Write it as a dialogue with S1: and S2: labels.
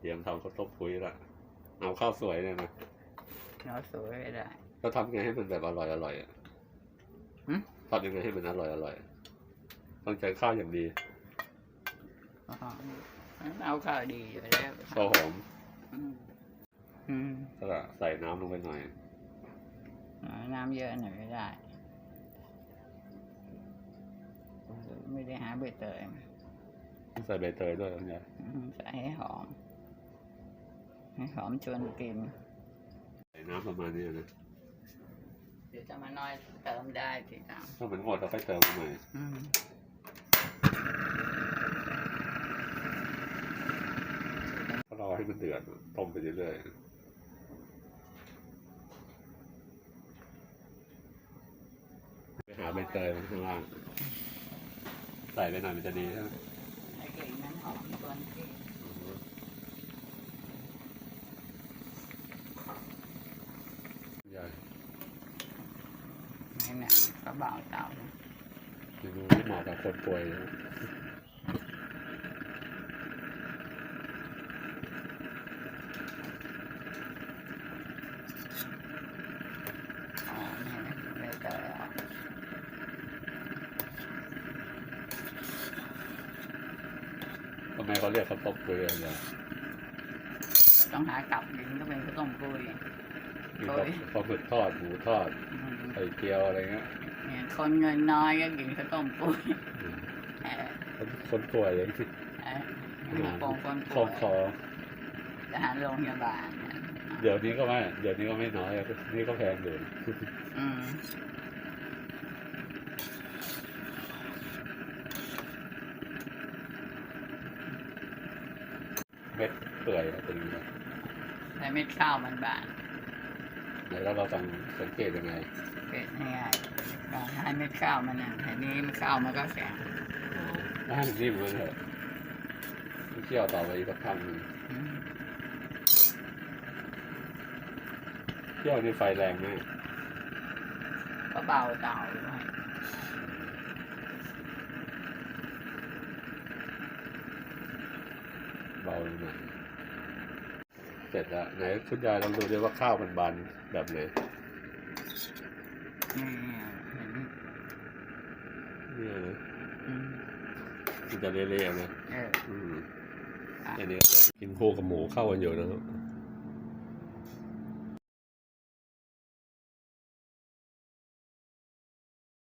S1: เตรียมทำข้าวต้มปุ้ยละเอาข้าวสวยเนี่ยนะ
S2: เราสวยไม่ได้
S1: ก็ทำไงให้มันแบบอร่อยอร่อยอะ
S2: หึ
S1: ทำยังไงให้มันอร่อยอร่อยต้องใจข้าวอย่างดี
S2: อ๋อเอาข้าวดีอยู่แล้ว
S1: ข้าวหอม
S2: อืมอืม
S1: แล้วก็ใส่น้ำลงไปหน่อย
S2: เอาน้ำเยอะหน่อยไม่ได้ ไม่ได้หาใบเตยมา
S1: ใส่ใบเตยด้วยเนี่ย
S2: อืมใส่ให้หอมให้หอมชวนกิน
S1: ใส่น้ำประมาณนี้นะ
S2: เดี๋ยวจะมาน้อยเติมได้สิครับ
S1: ถ้ามันหมดเราค่อยเติมใหม่
S2: อืม
S1: ก็รอให้มันเดือดต้มไปเรื่อยๆไปหาใบเตยมันข้างล่าง ใส่ไปหน่อยมันจะดีใช่ไหม
S2: ให้กลิ่นนั้นหอมชวนกิน
S1: ใหญ่
S2: ให้หนังก็เบาเตานะ
S1: เมนูที่เหมาะกับคนป่วยนะ
S2: หอมให้ใบเตยออก
S1: ทำไมเขาเรียกข้าวต้มปุ้ยอะไรเนี่ย
S2: ต้องหากลับดินก็เป็นข้าวต้มกุ้ย
S1: มีปลาปลาหมึกทอดหมูทอด
S2: อืม
S1: ไข่เจียวอะไรเงี้ย
S2: เนี่ยคนเงินน้อยก็กินข้าวต้มกุ้ย
S1: อืม
S2: เออ
S1: คนคนป่วยอย่างที่
S2: เออมีโปงคน
S1: ค
S2: ป่
S1: อ
S2: วย
S1: คอ
S2: ทหารโรงพยาบาลเนี่ย
S1: เดี๋ยวนี้ก็ไม่ เดี๋ยวนี้ก็ไม่น้อยนี่ก็แพงอยู่
S2: อืม
S1: เม็ดเปื่อยอะเป็นยังไง
S2: แต่เม็ดข้าวมันบาน
S1: แล้วเราต้องสังเกตยังไง
S2: เป็นง่ายๆก็ให้เม็ดข้าวมันน่ะทีนี้มันข้าวมันก็แข็ง
S1: อ๋อแล้วให้มันนิ่มเลยเถอะเคี่ยวต่อไปอีกสักพักหนึ่ง
S2: อืม
S1: เคี่ยวนี่ไฟแรงไหม
S2: ก็เบาเตาไว้
S1: เบาหน่อย เสร็จแล้วไหนคุณยายลองดูดิว่าข้าวมันบานแบบไหน
S2: นี่เห็น
S1: เนี่ยนะ
S2: อืม
S1: มันจะเละๆนะ
S2: เออ
S1: อืม
S2: อะ
S1: อันนี้ก็กินคู่กับหมูเข้ากันอยู่นะครับ